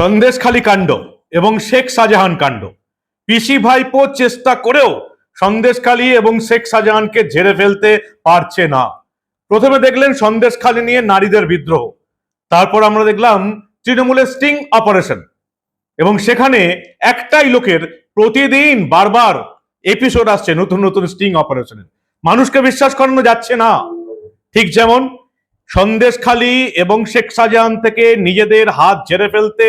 সন্দেশখালী কাণ্ড এবং শেখ শাহজাহান কাণ্ড। পিসি ভাইপো চেষ্টা করেও সন্দেশখালী এবং শেখ শাহজাহানকে ঝেড়ে ফেলতে পারছে না। প্রথমে দেখলেন সন্দেশখালী নিয়ে নারীদের বিদ্রোহ। তারপর আমরা দেখলাম তৃণমূলের স্টিং অপারেশন এবং সেখানে একটাই লোকের প্রতিদিন বারবার এপিসোড আসছে নতুন নতুন স্টিং অপারেশনের। মানুষকে বিশ্বাস করানো যাচ্ছে না। ঠিক যেমন সন্দেশখালী এবং শেখ শাহজাহান থেকে নিজেদের হাত ঝেড়ে ফেলতে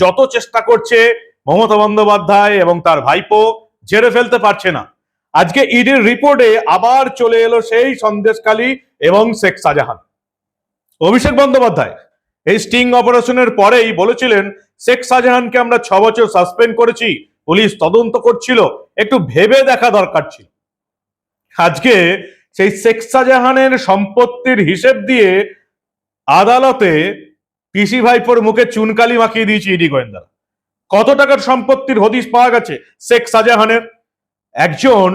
যত চেষ্টা করছে মমতা বন্দ্যোপাধ্যায় এবং তার ভাইপো ঝেড়ে ফেলতে পারছে না। আজকে ইডির রিপোর্টে আবার চলে এলো সেই সন্দেশখালী এবং শেখ শাহজাহান। অভিষেক বন্দ্যোপাধ্যায়, এই স্টিং অপারেশনের পরেই বলেছিলেন, শেখ শাহজাহানকে আমরা ছ বছর সাসপেন্ড করেছি, পুলিশ তদন্ত করছিল, একটু ভেবে দেখা দরকার ছিল। আজকে সেই শেখ শাহজাহানের সম্পত্তির হিসেব দিয়ে আদালতে পিসি ভাইপোর মুখে চুনকালি মাখিয়ে দিয়েছে ইডি গোয়েন্দারা। কত টাকার সম্পত্তির হদিশ পাওয়া গেছে শেখ শাহজাহানের? একজন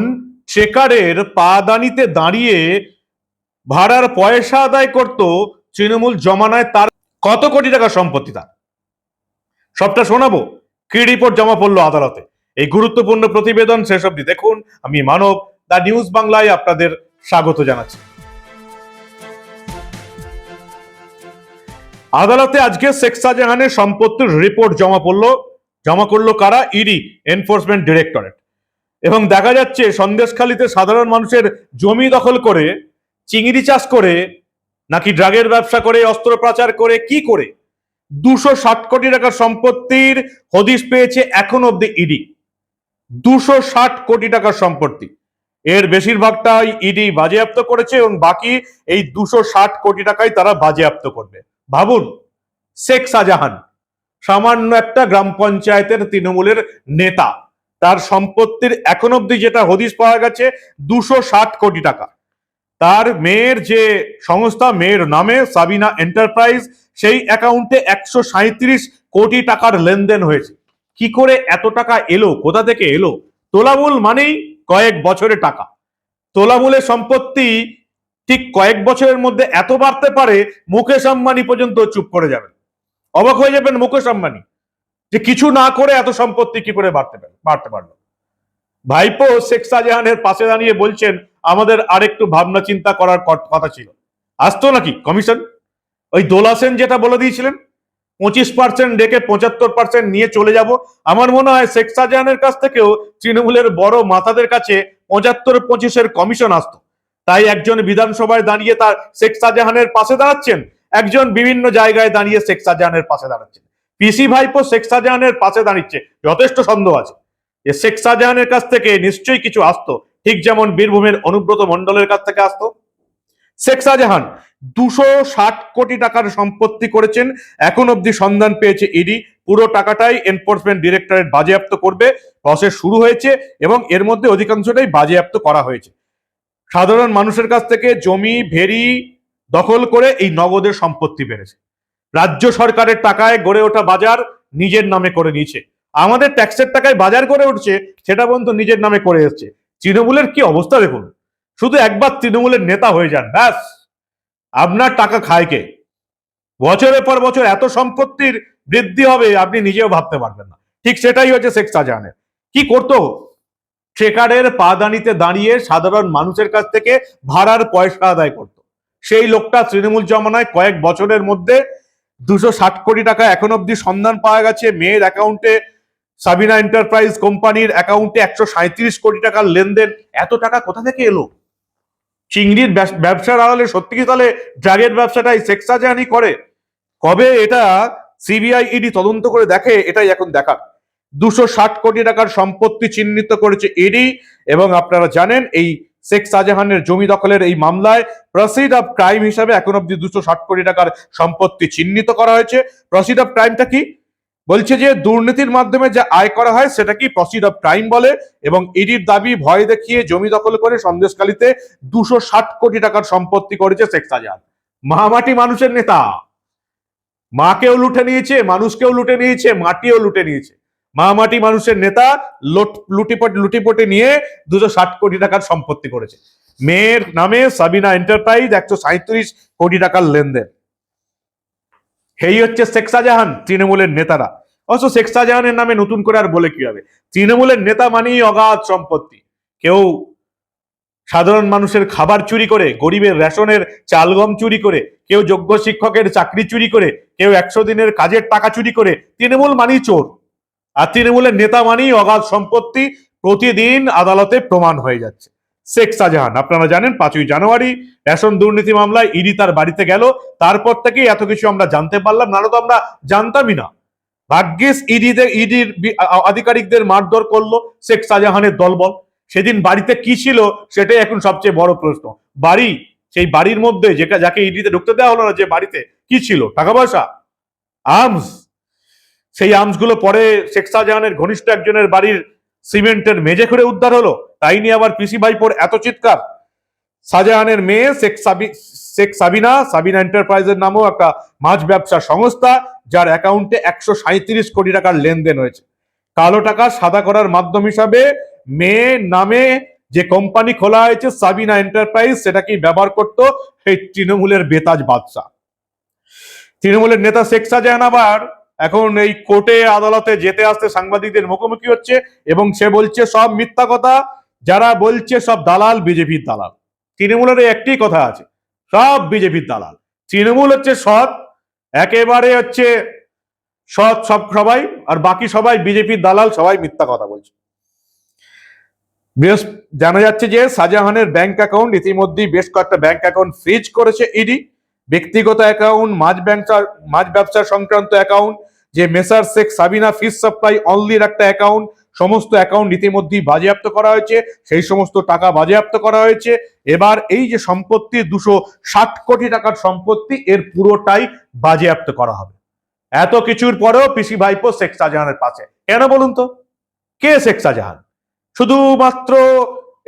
ট্রেকারের পাদানিতে দাঁড়িয়ে ভাড়ার পয়সা আদায় করত তৃণমূল জমানায় তার। কত কোটি টাকার সম্পত্তি তার? সবটা শোনাবো। কি রিপোর্ট জমা পড়ল আদালতে? এই গুরুত্বপূর্ণ প্রতিবেদন শেষ অবধি দেখুন। আমি মানব দা নিউজ বাংলায় আপনাদের স্বাগত জানাচ্ছি। আদালতে আজকে শেখ শাহজাহানের সম্পত্তির রিপোর্ট জমা পড়ল। জমা করল কারা? ইডি এনফোর্সমেন্ট ডিরেক্টরেট এবং দেখা যাচ্ছে, সন্দেশখালীতে সাধারণ মানুষের জমি দখল করে, চিংড়ি চাষ করে, নাকি ড্রাগের ব্যবসা করে, অস্ত্র পাচার করে, কি করে? দুশো ষাট কোটি টাকার সম্পত্তির হদিশ পেয়েছে এখন অব্দি ইডি। দুশো ষাট কোটি টাকার সম্পত্তি। এর বেশিরভাগটাই ইডি বাজেয়াপ্ত করেছে এবং বাকি এই দুশো ষাট কোটি টাকাই তারা বাজেয়াপ্ত করবে। ভাবুন, শেখ শাহজাহান, সামান্য একটা গ্রাম পঞ্চায়েতের তৃণমূলের নেতা, তার সম্পত্তির এখন অব্দি যেটা হদিস পাওয়া গেছে, দুশো ষাট কোটি টাকা। তার মেয়ের যে সংস্থা, মেয়ের নামে সাবিনা এন্টারপ্রাইজ, সেই অ্যাকাউন্টে একশো সাঁত্রিশ কোটি টাকার লেনদেন হয়েছে। কি করে এত টাকা এলো? কোথা থেকে এলো? তোলামূল মানেই কয়েক বছরে টাকা। তোলামূলের সম্পত্তি ঠিক কয়েক বছরের মধ্যে এত বাড়তে পারে, মুকেশ আম্বানি পর্যন্ত চুপ করে যাবেন। অবাক হয়ে যাবেন মুকেশ আম্বানি, যে কিছু না করে এত সম্পত্তি কি করে বাড়তে পারে বাড়তে পারল? ভাইপো শেখ শাহজাহানের পাশে দাঁড়িয়ে বলছেন, আমাদের আরেকটু ভাবনা চিন্তা করার কথা ছিল। আসতো নাকি কমিশন? ওই দোলা সেন যেটা বলে দিয়েছিলেন পঁচিশ পার্সেন্ট ডেকে পঁচাত্তর পার্সেন্ট নিয়ে চলে যাব। আমার মনে হয় শেখ শাহজাহানের কাছ থেকেও তৃণমূলের বড় মাথাদের কাছে পঁচাত্তর পঁচিশের কমিশন আসতো। তাই একজন বিধানসভায় দাঁড়িয়ে তার শেখ শাহজাহানের পাশে দাঁড়াচ্ছেন, একজন বিভিন্ন জায়গায় দাঁড়িয়ে শেখ শাহজাহানের পাশে দাঁড়াচ্ছেন। পিসি ভাইপো শেখ শাহজাহানের পাশে দাঁড়িয়েছে, যথেষ্ট সন্দেহ আছে। যে শেখ শাহজাহানের কাছ থেকে নিশ্চয়ই কিছু আসতো, ঠিক যেমন বীরভূমের অনুব্রত মণ্ডলের কাছ থেকে আসতো। শেখ শাহজাহান দুশো ষাট কোটি টাকার সম্পত্তি করেছেন। এখন অবধি সন্ধান পেয়েছে ইডি। পুরো টাকাটাই এনফোর্সমেন্ট ডিরেক্টরেট বাজেয়াপ্ত করবে। প্রসেস শুরু হয়েছে এবং এর মধ্যে অধিকাংশটাই বাজেয়াপ্ত করা হয়েছে। সাধারণ মানুষের কাছ থেকে জমি ভেরি দখল করে এই নগদের সম্পত্তি বেড়েছে। রাজ্য সরকারের টাকায় গড়ে ওঠা বাজার নিজের নামে করে নিয়েছে। আমাদের ট্যাক্সের টাকায় বাজার করে উঠছে, সেটা পর্যন্ত নিজের নামে করে এসছে। তৃণমূলের কি অবস্থা দেখুন? শুধু একবার তৃণমূলের নেতা হয়ে যান, ব্যাস। আপনার টাকা খায় কে? বছরের পর বছর এত সম্পত্তির বৃদ্ধি হবে, আপনি নিজেও ভাবতে পারবেন না। ঠিক সেটাই হচ্ছে শেখ শাহজাহানের। কি করতো? ট্রেকারের পাদানিতে দাঁড়িয়ে সাধারণ মানুষের কাছ থেকে ভাড়ার পয়সা আদায় করত। সেই লোকটা তৃণমূল জমানায় কয়েক বছরের মধ্যে দুশো ষাট কোটি টাকা এখন অব্দি সন্ধান পাওয়া গেছে। মেয়ের অ্যাকাউন্টে সাবিনা এন্টারপ্রাইজ কোম্পানির অ্যাকাউন্টে একশো কোটি টাকার লেনদেন। এত টাকা কোথা থেকে এলো? চিংড়ির ব্যবস- ব্যবসার আড়ালে সত্যি কি তাহলে ড্রাগের ব্যবসাটাই শেখ শাহজাহানি করে? কবে এটা সিবিআই ইডি তদন্ত করে দেখে, এটাই এখন দেখা। দুশো ষাট কোটি টাকার সম্পত্তি চিহ্নিত করেছে ইডি এবং আপনারা জানেন এই শেখ শাহজাহানের জমি দখলের এই মামলায় প্রসিড অফ ক্রাইম হিসাবে এখন অব্দি দুশো ষাট কোটি টাকার সম্পত্তি চিহ্নিত করা হয়েছে। প্রসিড অফ ক্রাইমটা কি? বলছে যে দুর্নীতির মাধ্যমে যে আয় করা হয় সেটা কি প্রসিড অফ ক্রাইম বলে? এবং ইডির দাবি ভয় দেখিয়ে জমি দখল করে সন্দেশকালীতে দুশো ষাট কোটি টাকার সম্পত্তি করেছে শেখ শাহজাহান মামাটি মানুষের নেতা। মাকেও লুটে নিয়েছে, মানুষকেও লুটে নিয়েছে, মাটিও লুটে নিয়েছে। মামাটি মানুষের নেতা লোট, লুটিপট, লুটিপটে নিয়ে দুশো ষাট কোটি টাকার সম্পত্তি করেছে। মেয়ের নামে সাবিনা এন্টারপ্রাইজ একশো সাঁত্রিশ কোটি টাকার লেনদেন। এই হচ্ছে শেখ শাহজাহান তৃণমূলের নেতারা। অথচ শেখ শাহজাহানের নামে নতুন করে আর বলে কি হবে? তৃণমূলের নেতা মানেই অগাধ সম্পত্তি। কেউ সাধারণ মানুষের খাবার চুরি করে, গরিবের রেশনের চালগম চুরি করে, কেউ যোগ্য শিক্ষকের চাকরি চুরি করে, কেউ একশো দিনের কাজের টাকা চুরি করে, তৃণমূল মানেই চোর। আর তৃণমূলের নেতা মানেই অগাধ সম্পত্তি প্রতিদিন আদালতে প্রমাণ হয়ে যাচ্ছে। শেখ শাহজাহান। আপনারা জানেন, পাঁচই জানুয়ারি রেশন দুর্নীতি মামলায় ইডি তার বাড়িতে গেল। তারপর থেকেই এত কিছু আমরা জানতে পারলাম, নাহলে তো আমরা জানতামই না। ভাগ্যিস ইডিদের ইডির আধিকারিকদের মারধর করল শেখ শাহজাহানের দলবল। সেদিন বাড়িতে কি ছিল সেটাই এখন সবচেয়ে বড় প্রশ্ন। বাড়ি, সেই বাড়ির মধ্যে যেটা যাকে ইডিতে ঢুকতে দেওয়া হলো না, যে বাড়িতে কি ছিল? টাকা পয়সা? আর্মস সেই আর্মসগুলো পরে শেখ শাহজাহানের ঘনিষ্ঠ একজনের বাড়ির সিমেন্টের মেঝে করে উদ্ধার হলো। তাই নিয়ে আবার পিসি ভাইপোর এত চিৎকার। শাহজাহানের মেয়ে শেখ সাবি, শেখ সাবিনা সাবিনা এন্টারপ্রাইজের নামও একটা মাছ ব্যবসা সংস্থা, যার অ্যাকাউন্টে একশো সাঁত্রিশ কোটি টাকার লেনদেন হয়েছে। কালো টাকা সাদা করার মাধ্যম হিসাবে মেয়ের নামে যে কোম্পানি খোলা হয়েছে, সাবিনা এন্টারপ্রাইজ সেটাকেই ব্যবহার করতো? সেই তৃণমূলের বেতাজ বাদশাহ। তৃণমূলের নেতা শেখ শাহজাহান আবার এখন এই কোর্টে আদালতে যেতে আসতে সাংবাদিকদের মুখোমুখি হচ্ছে এবং সে বলছে সব মিথ্যা কথা, যারা বলছে সব দালাল, বিজেপির দালাল। তৃণমূলের একটি কথা আছে, সব বিজেপির দালাল। তৃণমূল হচ্ছে সৎ, একেবারে হচ্ছে সৎ সব সবাই, আর বাকি সবাই বিজেপির দালাল, সবাই মিথ্যা কথা বলছে। বৃহস্প- জানা যাচ্ছে যে শাহজাহানের ব্যাংক অ্যাকাউন্ট ইতিমধ্যেই বেশ কয়েকটা ব্যাংক অ্যাকাউন্ট ফ্রিজ করেছে ইডি। ব্যক্তিগত অ্যাকাউন্ট মাছ ব্যবসা মাছ ব্যবসা সংক্রান্ত অ্যাকাউন্ট যে messrs Sheikh Sabina fish supply অনলির একটা অ্যাকাউন্ট সমস্ত অ্যাকাউন্ট ইতিমধ্যেই বাজেয়াপ্ত করা হয়েছে, সেই সমস্ত টাকা বাজেয়াপ্ত করা হয়েছে। এবার এই যে সম্পত্তি, দুশো ষাট কোটি টাকার সম্পত্তি, এর পুরোটাই বাজেয়াপ্ত করা হবে। এত কিছুর পরেও পিসি ভাইপো শেখ শাহজাহানের পাশে। কেন বলুন তো? কে শেখ শাহজাহান? শুধুমাত্র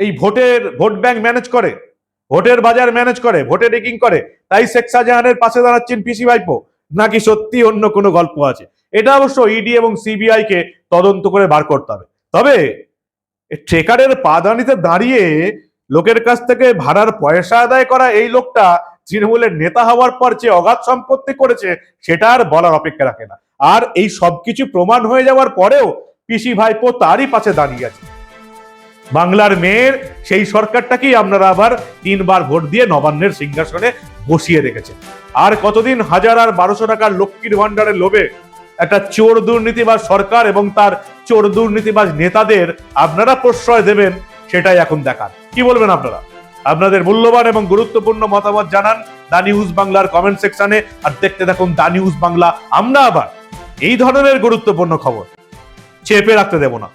এই ভোটের, ভোট ব্যাংক ম্যানেজ করে? ভোটের বাজার ম্যানেজ করে, ভোটে রেকিং করে, তাই শেখ শাহজাহানের পাশে দাঁড়াচ্ছেন পিসি ভাইপো। নাকি সত্যি অন্য কোনো গল্প আছে? এটা অবশ্য ইডি এবং সিবিআই কে তদন্ত করে বার করতে হবে। তবে ট্রেকারের পাদানিতে দাঁড়িয়ে লোকের কাছ থেকে ভাড়ার পয়সা আদায় করা এই লোকটা তৃণমূলের নেতা হওয়ার পর যে অগাধ সম্পত্তি করেছে, সেটা আর বলার অপেক্ষা রাখে না। আর এই সবকিছু প্রমাণ হয়ে যাওয়ার পরেও পিসি ভাইপো তারই পাশে দাঁড়িয়ে আছে। বাংলার মেয়ের সেই সরকারটাকেই আপনারা আবার তিনবার ভোট দিয়ে নবান্নের সিংহাসনে বসিয়ে রেখেছেন। আর কতদিন হাজার আর বারোশো টাকার লক্ষ্মীর ভান্ডারের লোভে একটা চোর দুর্নীতিবাজ সরকার এবং তার চোর দুর্নীতিবাজ নেতাদের আপনারা প্রশ্রয় দেবেন, সেটাই এখন দেখার। কি বলবেন আপনারা? আপনাদের মূল্যবান এবং গুরুত্বপূর্ণ মতামত জানান দা নিউজ বাংলার কমেন্ট সেকশনে, আর দেখতে থাকুন দা নিউজ বাংলা। আমরা আবার এই ধরনের গুরুত্বপূর্ণ খবর চেপে রাখতে দেব না।